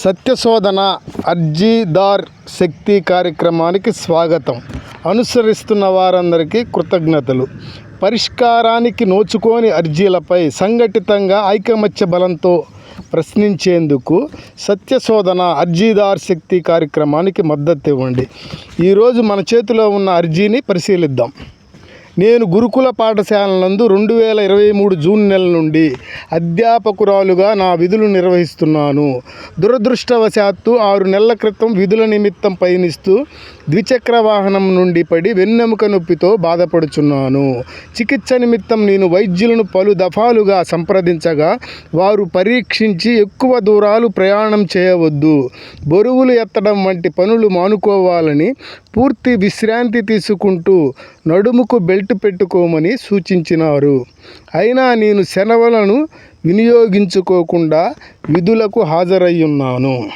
సత్యశోధన అర్జీదార్ శక్తి కార్యక్రమానికి స్వాగతం. అనుసరిస్తున్న వారందరికీ కృతజ్ఞతలు. పరిష్కారానికి నోచుకోని అర్జీలపై సంఘటితంగా ఐకమత్య బలంతో ప్రశ్నించేందుకు సత్యశోధన అర్జీదార్ శక్తి కార్యక్రమానికి మద్దతు ఇవ్వండి. ఈరోజు మన చేతిలో ఉన్న అర్జీని పరిశీలిద్దాం. నేను గురుకుల పాఠశాల నందు రెండు వేల ఇరవై మూడు జూన్ నెల నుండి అధ్యాపకురాలుగా నా విధులు నిర్వహిస్తున్నాను. దురదృష్టవశాత్తు ఆరు నెలల క్రితం విధుల నిమిత్తం పయనిస్తూ ద్విచక్ర వాహనం నుండి పడి వెన్నెముక నొప్పితో బాధపడుచున్నాను. చికిత్స నిమిత్తం నేను వైద్యులను పలు దఫాలుగా సంప్రదించగా వారు పరీక్షించి ఎక్కువ దూరాలు ప్రయాణం చేయవద్దు. బరువులు ఎత్తడం వంటి పనులు మానుకోవాలని పూర్తి విశ్రాంతి తీసుకుంటూ నడుముకు బెల్ట్ పెట్టుకోమని సూచించినారు. అయినా నేను సెలవులను వినియోగించుకోకుండా విధులకు హాజరయ్యున్నాను.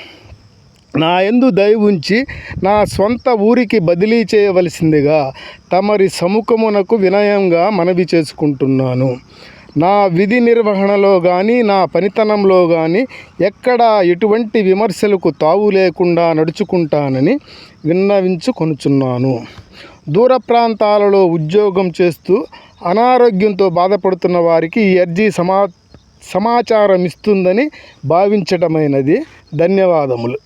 నా ఎందు దయవుంచి నా స్వంత ఊరికి బదిలీ చేయవలసిందిగా తమరి సముఖమునకు వినయంగా మనవి చేసుకుంటున్నాను. నా విధి నిర్వహణలో కానీ నా పనితనంలో కానీ ఎక్కడా ఎటువంటి విమర్శలకు తావు లేకుండా నడుచుకుంటానని విన్నవించుకొనుచున్నాను. దూర ప్రాంతాలలో ఉద్యోగం చేస్తూ అనారోగ్యంతో బాధపడుతున్న వారికి ఈ అర్జీ సమా సమాచారం ఇస్తుందని భావించటమైనది. ధన్యవాదములు.